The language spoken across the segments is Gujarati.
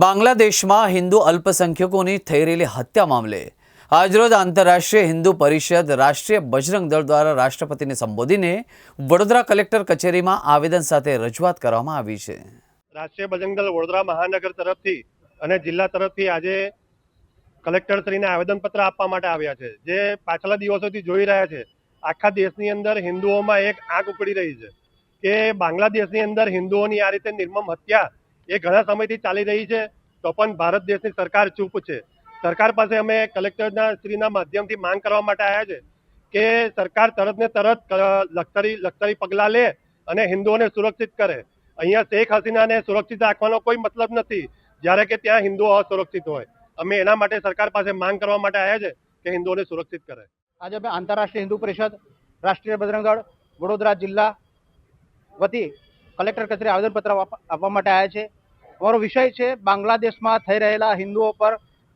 બાંગ્લાદેશમાં હિન્દુ અલ્પસંખ્યકોની થઈ રહેલી હત્યા મામલે આજરોજ આંતરરાષ્ટ્રીય હિન્દુ પરિષદ રાષ્ટ્રીય બજરંગ દળ દ્વારા રાષ્ટ્રપતિને સંબોધીને વડોદરા કલેક્ટર કચેરીમાં આવેદન સાથે રજૂઆત કરવામાં આવી છે. રાષ્ટ્રીય બજરંગ દળ વડોદરા મહાનગર તરફથી અને જિલ્લા તરફથી આજે કલેક્ટરશ્રીને આવેદનપત્ર આપવા માટે આવ્યા છે. જે પાછલા દિવસોથી જોઈ રહ્યા છે. આખા દેશની અંદર હિન્દુઓમાં એક આંખ ઉકળી રહી છે કે બાંગ્લાદેશની અંદર હિન્દુઓની આ રીતે નિર્મમ હત્યા એ ઘણા સમયથી ચાલી રહી છે. તો પણ ભારત દેશની સરકાર ચૂપ છે. સરકાર પાસે અમે કલેક્ટરના શ્રીના માધ્યમથી માંગ કરવા માટે આવ્યા છે કે સરકાર તરત ને તરત લખતરી લશ્કરી પગલાં લે અને હિન્દુઓને સુરક્ષિત કરે. અહીંયા શેખ હસીનાને સુરક્ષિત રાખવાનો કોઈ મતલબ નથી. જ્યારે કે ત્યાં હિન્દુઓ અસુરક્ષિત હોય. અમે એના માટે સરકાર પાસે માંગ કરવા માટે આવ્યા છે કે હિન્દુઓને સુરક્ષિત કરે. આજે અમે આંતરરાષ્ટ્રીય હિન્દુ પરિષદ, રાષ્ટ્રીય બજરંગ વડોદરા જિલ્લા વતી કલેક્ટર કચેરી આવેદનપત્ર આપ- આપવા માટે આવ્યા છે. અમારો વિષય છે બાંગ્લાદેશમાં થઈ રહેલા હિન્દુઓ પર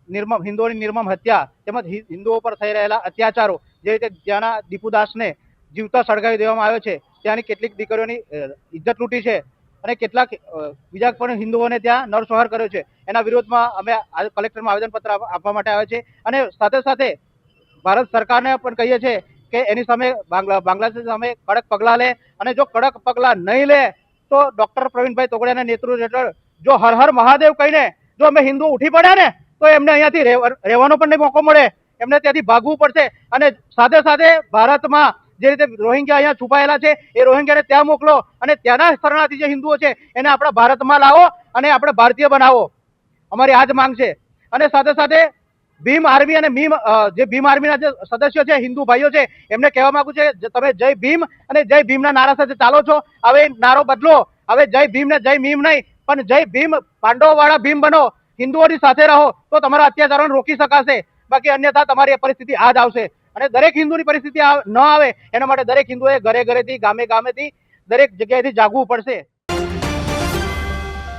નિર્મમ હિન્દુઓની નિર્મમ હત્યા તેમજ હિન્દુઓ પર થઈ રહેલા અત્યાચારો જે રીતે ત્યાંના દીપુદાસને જીવતા સળગાવી દેવામાં આવ્યો છે, ત્યાંની કેટલીક દીકરીઓની ઇજ્જત લૂંટી છે અને કેટલાક બીજા પણ હિન્દુઓને ત્યાં નરસંહાર કર્યો છે. એના વિરોધમાં અમે કલેક્ટરમાં આવેદનપત્ર આપ- આપવા માટે આવ્યા છે અને સાથે સાથે ભારત સરકારને પણ કહીએ છીએ કે એની સામે બાંગ્લાદેશ સામે કડક પગલાં લે અને જો કડક પગલાં નહીં લે તો ડોક્ટર પ્રવીણભાઈ તોગડિયાના નેતૃત્વ હેઠળ જો હર હર મહાદેવ કહીને જો અમે હિન્દુ ઉઠી પડ્યા ને, તો એમને અહીંયાથી રહેવાનો પણ નહીં મોકો મળે. એમને ત્યાંથી ભાગવું પડશે. અને સાથે સાથે ભારતમાં જે રીતે રોહિંગ્યા અહીંયા છુપાયેલા છે, એ રોહિંગ્યાને ત્યાં મોકલો અને ત્યાંના શરણાર્થી જે હિન્દુઓ છે, એને આપણા ભારતમાં લાવો અને આપણે ભારતીય બનાવો. અમારી આ માંગ છે. અને સાથે સાથે ભીમ આર્મી અને ભીમ જે ભીમ આર્મીના જે સદસ્યો છે, હિન્દુ ભાઈઓ છે, એમને કહેવા માંગુ છે તમે જય ભીમ અને જય ભીમના નારા સાથે ચાલો છો. હવે નારો બદલો. હવે જય ભીમ ને જય ભીમ નહીં, પણ જય ભીમ પાંડવો વાળા ભીમ બનો. હિન્દુઓની સાથે રહો, તો તમારા અત્યાચારોને રોકી શકાશે. બાકી અન્યથા તમારી પરિસ્થિતિ આ જ આવશે. અને દરેક હિન્દુની પરિસ્થિતિ ન આવે, એના માટે દરેક હિન્દુએ ઘરે ઘરેથી, ગામે ગામેથી દરેક જગ્યાએથી જાગવું પડશે.